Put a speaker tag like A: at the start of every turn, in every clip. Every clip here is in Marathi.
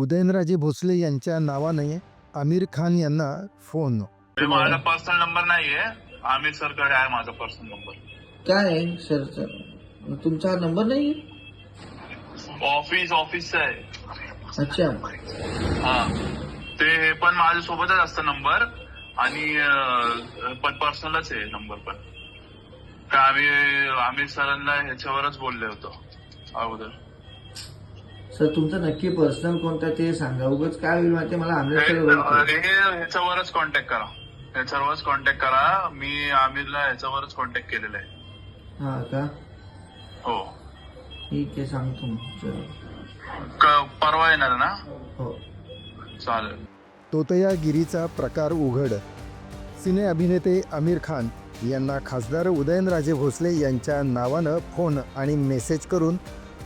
A: उदयनराजे भोसले यांच्या नावाने आमिर खान यांना फोन
B: माझा पर्सनल नंबर नाहीये. आमिर सरकडे आहे माझा पर्सनल नंबर
C: काय आहे सरचा तुमचा नंबर नाही
B: ऑफिस ऑफिसचा आहे.
C: अच्छा.
B: हा. ते हे पण माझ्या सोबतच असतं नंबर आणि अं, पण पर्सनलच आहे नंबर पण. का आम्ही आमिर सरांना ह्याच्यावरच बोलले होतो अगोदर.
C: सर तुमचं नक्की पर्सनल कोणता ते सांगा. उगाच काय होईल माहिती मला आंबेडकर
B: हे- ह्याच्यावरच कॉन्टॅक्ट करा. ह्याच्यावरच कॉन्टॅक्ट करा. मी आमिरला ह्याच्यावरच कॉन्टॅक्ट केलेला आहे.
C: हा का?
B: हो.
C: ठीक आहे सांगतो मग. चला.
B: क- परवा येणार ना?
C: हो.
B: चालेल.
A: तोतयागिरीचा प्रकार उघड. सिने अभिनेते आमिर खान यांना खासदार उदयनराजे भोसले यांच्या नावानं फोन आणि मेसेज करून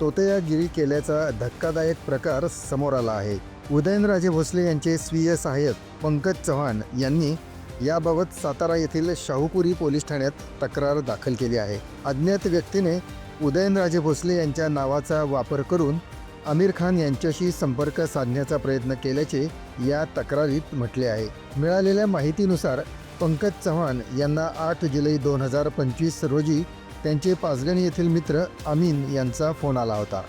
A: तोतयागिरी केल्याचा धक्कादायक प्रकार समोर आला आहे. उदयनराजे भोसले यांचे स्वीय सहाय्यक पंकज चव्हाण यांनी याबाबत सातारा येथील शाहूपुरी पोलीस ठाण्यात तक्रार दाखल केली आहे. अज्ञात व्यक्तीने उदयनराजे भोसले यांच्या नावाचा वापर करून आमिर खान यांच्याशी संपर्क साधण्याचा प्रयत्न केल्याचे या तक्रारीत म्हटले आहे. मिळालेल्या माहितीनुसार पंकज चव्हाण यांना आठ जुलै दोन हजार पंचवीस रोजी त्यांचे पाचगणी येथील मित्र अमीन यांचा फोन आला होता.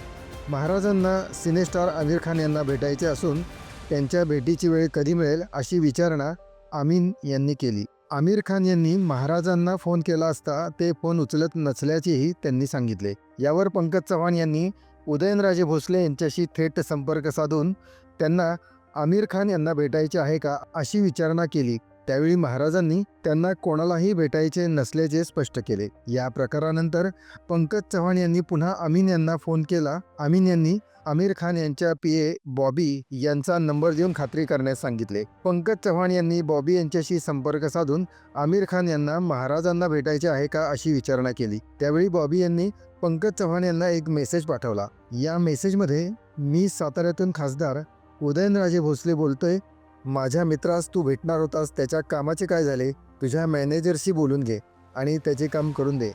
A: महाराजांना सिनेस्टार आमिर खान यांना भेटायचे असून त्यांच्या भेटीची वेळ कधी मिळेल अशी विचारणा अमीन यांनी केली. आमिर खान यांनी महाराजांना फोन केला असता ते फोन उचलत नसल्याचेही त्यांनी सांगितले. यावर पंकज चव्हाण यांनी उदयनराजे भोसले यांच्याशी थेट संपर्क साधून त्यांना आमिर खान यांना भेटायचे आहे का अशी विचारणा केली. त्यावेळी महाराजांनी त्यांना कोणालाही भेटायचे नसल्याचे स्पष्ट केले. या प्रकारानंतर पंकज चव्हाण यांनी पुन्हा अमीन यांना फोन केला. अमीन यांनी आमिर खान यांच्या पी ए बॉबी यांचा नंबर देऊन खात्री करण्यास सांगितले. पंकज चव्हाण यांनी बॉबी यांच्याशी संपर्क साधून आमिर खान यांना महाराजांना भेटायचे आहे का अशी विचारणा केली. त्यावेळी बॉबी यांनी पंकज चव्हाण यांना एक मेसेज पाठवला. या मेसेजमध्ये मी साताऱ्यातून खासदार उदयनराजे भोसले बोलतोय. माझ्या मित्रास तू भेटणार होतास त्याच्या कामाचे काय झाले? तुझ्या मॅनेजरशी बोलून घे आणि त्याचे काम करून दे.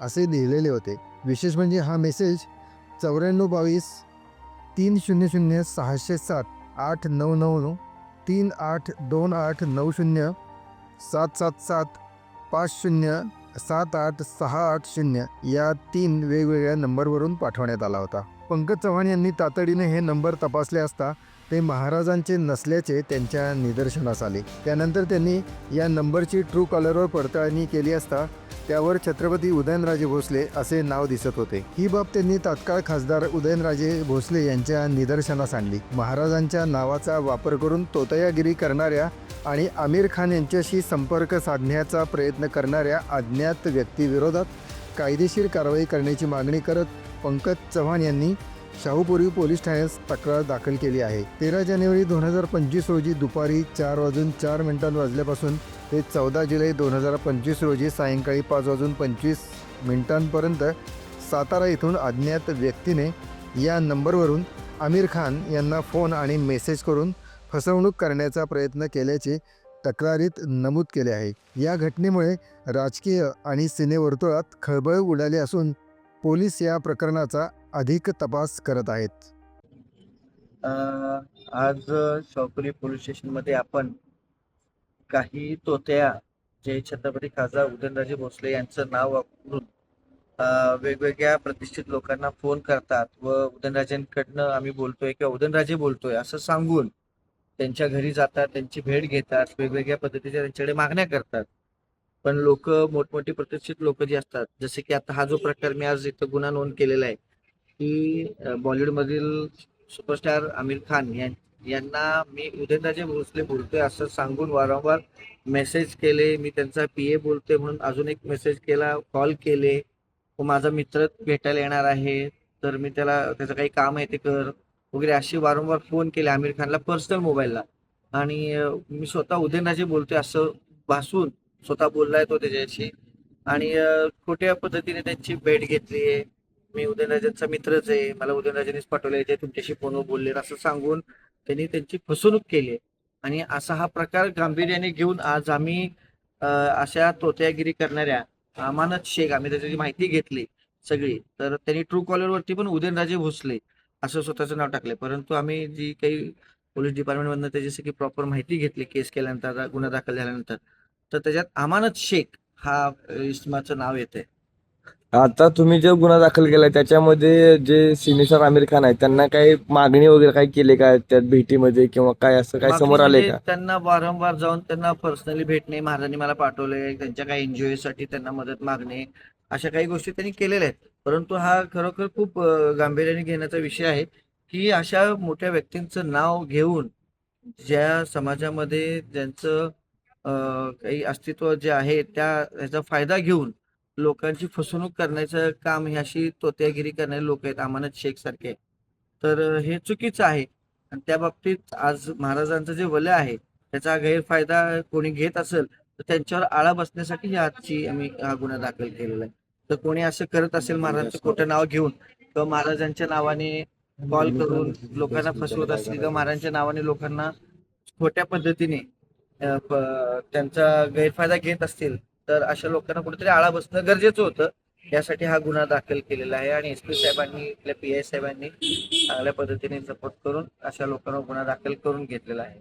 A: असे लिहिलेले होते. विशेष म्हणजे हा मेसेज चौऱ्याण्णव बावीस तीन शून्य शून्य सहाशे सात आठ नऊ नऊ नऊ तीन आठ दोन आठ नऊ शून्य सात सात सात पाच शून्य सात आठ सहा आठ शून्य या तीन वेगवेगळ्या नंबरवरून पाठवण्यात आला होता. पंकज चव्हाण यांनी तातडीने हे नंबर तपासले असता ते महाराजांचे नसल्याचे त्यांच्या निदर्शनास आले. त्यानंतर त्यांनी या नंबरची ट्रू कॉलरवर पडताळणी केली असता त्यावर छत्रपती उदयनराजे भोसले असे नाव दिसत होते. ही बाब त्यांनी तात्काळ खासदार उदयनराजे भोसले यांच्या निदर्शनास आणली. महाराजांच्या नावाचा वापर करून तोतयागिरी करणाऱ्या आणि आमिर खान यांच्याशी संपर्क साधण्याचा प्रयत्न करणाऱ्या अज्ञात व्यक्तीविरोधात कायदेशीर कारवाई करण्याची मागणी करत पंकज चव्हाण यांनी शाहूपुरी पोलीस ठाण्यास तक्रार दाखल केली आहे. तेरा जानेवारी दोन हजार पंचवीस रोजी दुपारी चार वाजून चार मिनिटां वाजल्यापासून ते चौदा जुलै दोन हजार पंचवीस रोजी सायंकाळी पाच वाजून पंचवीस मिनिटांपर्यंत सातारा येथून अज्ञात व्यक्तीने या नंबरवरून आमिर खान यांना फोन आणि मेसेज करून फसवणूक करण्याचा प्रयत्न केल्याचे तक्रारीत नमूद केले आहे. या घटनेमुळे राजकीय आणि सिनेवर्तुळात खळबळ उडाली असून पोलीस या प्रकरणाचा अधिक तपास करत आहेत.
D: आज शॉपरी पोलीस स्टेशनमध्ये आपण काही तोत्या जे छत्रपती खासदार उदयनराजे भोसले यांचं नाव वापरून वेगवेगळ्या प्रतिष्ठित लोकांना फोन करतात व उदयनराजेंकडनं आम्ही बोलतोय किंवा उदयनराजे बोलतोय असं सांगून त्यांच्या घरी जातात त्यांची भेट घेतात वेगवेगळ्या पद्धतीच्या त्यांच्याकडे मागण्या करतात. पण लोक मोठमोठी प्रतिष्ठित लोक जी असतात जसे की आता हा जो प्रकार मी आज इथं गुन्हा नोंद केलेला आहे की अं, बॉलिवूडमधील सुपरस्टार आमिर खान यां- यांना मी उदयनराजे भोसले बोलतोय असं सांगून वारंवार मेसेज केले. मी त्यांचा पी ए बोलतोय म्हणून अजून एक मेसेज केला कॉल केले. व माझा मित्र भेटायला येणार आहे तर मी त्याला त्याचं काही काम आहे ते कर वगैरे असे वारंवार फोन केले आमिर खानला पर्सनल मोबाईलला. आणि मी स्वतः उदयनराजे बोलतोय असं भासून स्वतः बोललाय तो त्याच्याशी. आणि कुठ्या खोट्या पद्धतीने त्यांची भेट घेतली आहे. मी उदयनराजांचा मित्रच आहे. मला उदयनराजेंनीच पाठवले ते तुमच्याशी फोनवर बोलले असं सांगून त्यांनी त्यांची फसवणूक केली आहे. आणि असा हा प्रकार गांभीर्याने घेऊन आज आम्ही अशा तोत्यागिरी करणाऱ्या अमानत शेख आम्ही त्याची माहिती घेतली सगळी. तर त्यांनी ट्रू कॉलरवरती पण उदयनराजे भोसले असं स्वतःचं नाव टाकलंय. परंतु आम्ही जी काही पोलीस डिपार्टमेंटमधनं त्याची सगळी प्रॉपर माहिती घेतली केस केल्यानंतर गुन्हा दाखल झाल्यानंतर. तर त्याच्यात अमानत शेख हा इसमाचं नाव येते
E: आता तुम्ही जो गुन्हा दाखल केलाय त्याच्यामध्ये जे सिनेसर आमिर खान आहेत त्यांना काही मागणी वगैरे काही केली का? त्यात भेटीमध्ये किंवा काय असं काय समोर आलंय
D: म्हणजे
E: का?
D: त्यांना वारंवार जाऊन त्यांना पर्सनली भेटणे महाराजांनी मला पाठवले त्यांच्या काही एनजीओ साठी त्यांना मदत मागणे अशा काही गोष्टी त्यांनी केलेल्या आहेत. परंतु हा खरोखर खूप गांभीर्याने घेण्याचा विषय आहे की अशा मोठ्या व्यक्तींचं नाव घेऊन ज्या समाजामध्ये ज्यांचं काही अस्तित्व जे आहे त्या ह्याचा फायदा घेऊन लोकांची फसवणूक करण्याचं काम ही अशी तोत्यागिरी करणारे लोक आहेत अमानत शेख सारखे. तर हे चुकीचं आहे. आणि त्या बाबतीत आज महाराजांचं जे वलय आहे त्याचा गैरफायदा कोणी घेत असेल तर त्यांच्यावर आळा बसण्यासाठी आजची आम्ही हा गुन्हा दाखल केलेला आहे. तर कोणी असं करत असेल महाराजांचं खोटं नाव घेऊन किंवा महाराजांच्या नावाने कॉल करून लोकांना फसवत असतील किंवा महाराजांच्या नावाने लोकांना खोट्या पद्धतीने त्यांचा गैरफायदा घेत असतील तर अशा लोकांना कुठेतरी आळा बसणं गरजेचं होतं. यासाठी हा गुन्हा दाखल केलेला आहे आणि एस पी साहेबांनी आपल्या पी आय साहेबांनी चांगल्या पद्धतीने सपोर्ट करून अशा लोकांना गुन्हा दाखल करून घेतलेला आहे.